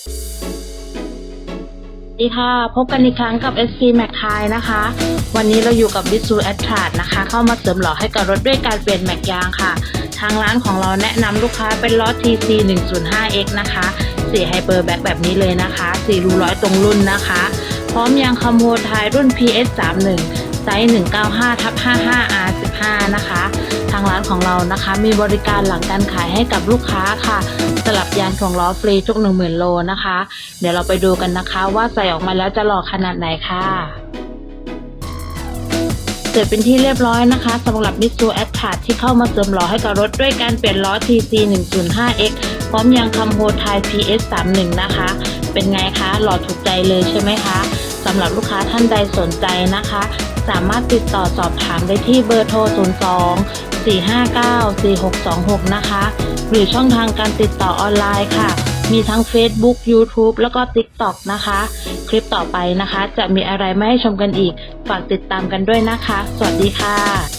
สวัสดีค่ะ พบกันอีกครั้งกับ SC m a c คายนะคะ วันนี้เราอยู่กับ b i s u a t r a d นะคะ เข้ามาเสริมหล่อให้กับรถด้วยการเปลี่ยนแม็กยางค่ะ ทางร้านของเราแนะนำลูกค้าเป็นล้อ TC 105X นะคะสีไฮเปอร์แบ็กแบบนี้เลยนะคะสีรูร้อยตรงรุ่นนะคะ พร้อมยางคาโมไทยรุ่น PS 31 ไซส์195ทับ 55 R15 นะคะ ทางร้านของเรานะคะ มีบริการหลังการขายให้กับลูกค้าค่ะ สลับยางถ่วงล้อฟรีทุก 10,000 โลนะคะ เดี๋ยวเราไปดูกันนะคะ ว่าใส่ออกมาแล้วจะหล่อขนาดไหนค่ะเสร็จเป็นที่เรียบร้อยนะคะสำหรับมิซูแอดพาที่เข้ามาเสริมล้อให้กับรถด้วยการเปลี่ยนล้อ TC 105X พร้อมยางคัมโฮไทย PS 31นะคะ เป็นไงคะหล่อถูกใจเลยใช่ไหมคะสำหรับลูกค้าท่านใดสนใจนะคะ สามารถติดต่อสอบถามได้ที่เบอร์โทร 02 459 4626 นะคะ หรือช่องทางการติดต่อออนไลน์ค่ะ มีทั้ง Facebook YouTube แล้วก็ TikTok นะคะ คลิปต่อไปนะคะ จะมีอะไรไม่ให้ชมกันอีก ฝากติดตามกันด้วยนะคะ สวัสดีค่ะ